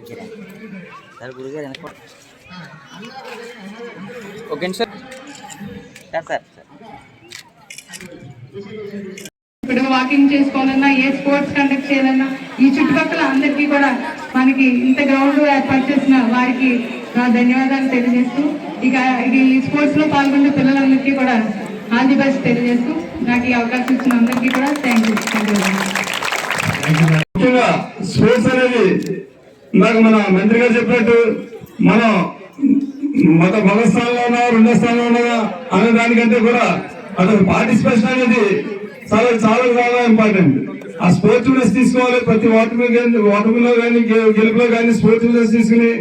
Sir గురుగారు వెనక okay sir. Sir sir sir. ఇప్పుడు వాకింగ్ చేసుకోవాలన్నా ఏ స్పోర్ట్స్ కండక్ట్ చేయాలన్నా ఈ చుట్టుపక్కల అందరికీ కూడా మనకి ఇంత గ్రౌండ్ ఏర్పాటు చేసిన వారికి నా ధన్యవాదాలు తెలియజేస్తూ ఇక ఈ స్పోర్ట్స్లో పాల్గొన్న పిల్లలందరికీ కూడా ఆల్ ది బెస్ట్ తెలియజేస్తూ నాకు ఈ అవకాశం ఇచ్చిన అందరికీ కూడా థ్యాంక్ యూ థ్యాంక్ యూ ముఖ్యంగా స్పోర్ట్స్ అనేది ఇందాక మన మంత్రి గారు చెప్పినట్టు మనం మత మొదటి స్థానంలో ఉన్నా రెండో స్థానంలో ఉన్నా అనే దానికంటే కూడా అతను పార్టిసిపేషన్ అనేది చాలా చాలా చాలా ఇంపార్టెంట్ ఆ స్పోర్టివ్నెస్ తీసుకోవాలి ప్రతి ఓటమి ఓటమిలో కానీ గెలుపులో కానీ స్పోర్టివ్నెస్ తీసుకుని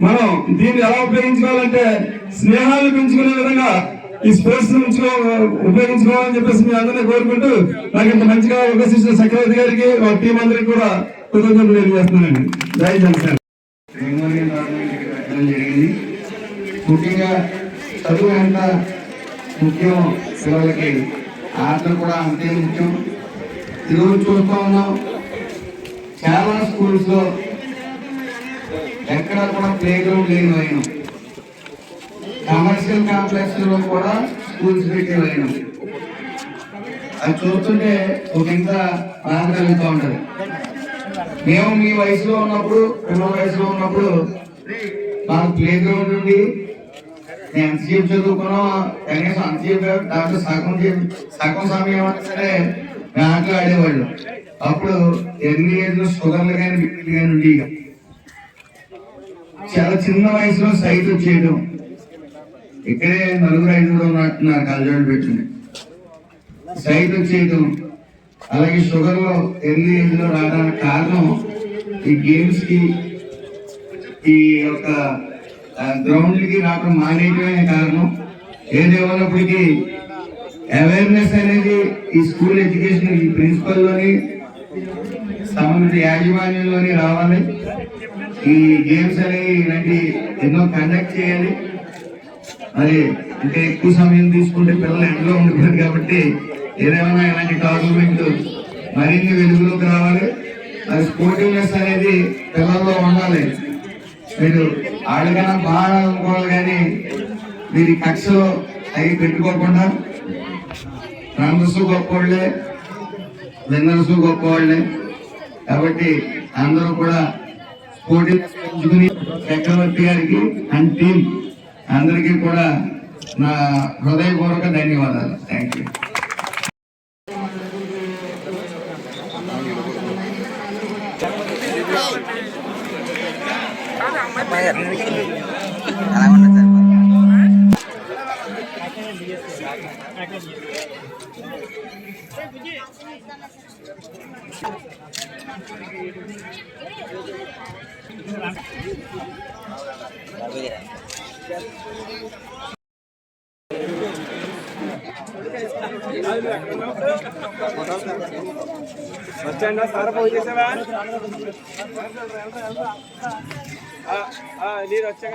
మనం దీన్ని ఎలా ఉపయోగించుకోవాలంటే స్నేహాలు పెంచుకునే విధంగా ఈ స్పోర్ట్స్ ఉపయోగించుకోవాలని చెప్పేసి మీ అందరినీ కోరుకుంటూ నాకు ఇంత మంచిగా ఉపస్థించిన చక్రవర్తి గారికి వాళ్ళ టీం అందరికి కూడా కృతజ్ఞతలు తెలియజేస్తున్నానండి జై జనసేన పెట్టడం జరిగింది. ముఖ్యంగా చదువు ఎంత ముఖ్యం పిల్లలకి? ఆటలు కూడా అంతే ముఖ్యం. ఈరోజు చూస్తూ ఉన్నాం చాలా స్కూల్స్లో ఎక్కడ కూడా ప్లే గ్రౌండ్ లేని. వైనం కమర్షియల్ కాంప్లెక్స్లో కూడా స్కూల్స్ పెట్టే వైనం అది చూస్తుంటే ఒక ఇంత బాధ కలుగుతూ ఉంటది. మేము మీ వయసులో ఉన్నప్పుడు పిల్లల వయసులో ఉన్నప్పుడు మాకు ప్లే గ్రౌండ్ నుండి నేను చదువుకున్నాం. కనీసం అంతసేపు దాంట్లో సగం సగం సమయం అయినా సరే దాంట్లో ఆడేవాళ్ళు. అప్పుడు ఎన్ని ఏజ్ షుగర్లు కానీ బిడ్డలు కానీ ఉండి చాలా చిన్న వయసులో సైట్ వచ్చేయడం ఇక్కడే నలుగురు ఐదుగురు ఉన్నట్టున్నారు కలజోడు పెట్టింది సైట్ వచ్చేయడం అలాగే షుగర్లో ఎర్లీ రావడానికి కారణం ఈ గేమ్స్కి ఈ యొక్క గ్రౌండ్కి రావడం మానేయటమే కారణం. ఏదేమన్నప్పటికీ అవేర్నెస్ అనేది ఈ స్కూల్ ఎడ్యుకేషన్ ఈ ప్రిన్సిపల్లోని సంబంధిత యాజమాన్యంలోని రావాలి. ఈ గేమ్స్ అనేవి ఇలాంటి ఎన్నో కండక్ట్ చేయాలి. మరి అంటే ఎక్కువ సమయం తీసుకుంటే పిల్లలు ఎండలో ఉండిపోయారు కాబట్టి ఏదేమైనా ఇలాంటి టోర్నమెంట్ మరిన్ని వెలుగులోకి రావాలి. అది స్పోర్టివ్నెస్ అనేది పిల్లల్లో ఉండాలి. మీరు ఆడకన్నా బాగా అనుకోవాలి కానీ మీరు కక్షలో అవి పెట్టుకోకుండా రన్నర్స్ గొప్పవాళ్ళే విన్నర్స్ గొప్పవాళ్ళే కాబట్టి అందరూ కూడా స్పోర్టివ్నెస్ పెంచుకుని చక్రవర్తి గారికి అండ్ టీం అందరికీ కూడా నా హృదయపూర్వక ధన్యవాదాలు. థ్యాంక్ యూ అలా ఉండదు సార్ పోయి గారు. నీరు వచ్చాక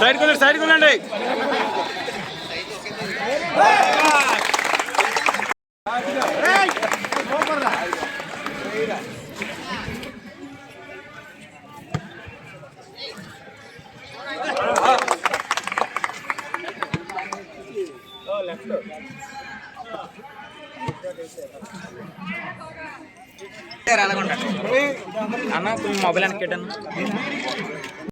సైడ్ కొనండి సైడ్ కొనండి అన్న మొబైల్ వెనక్కి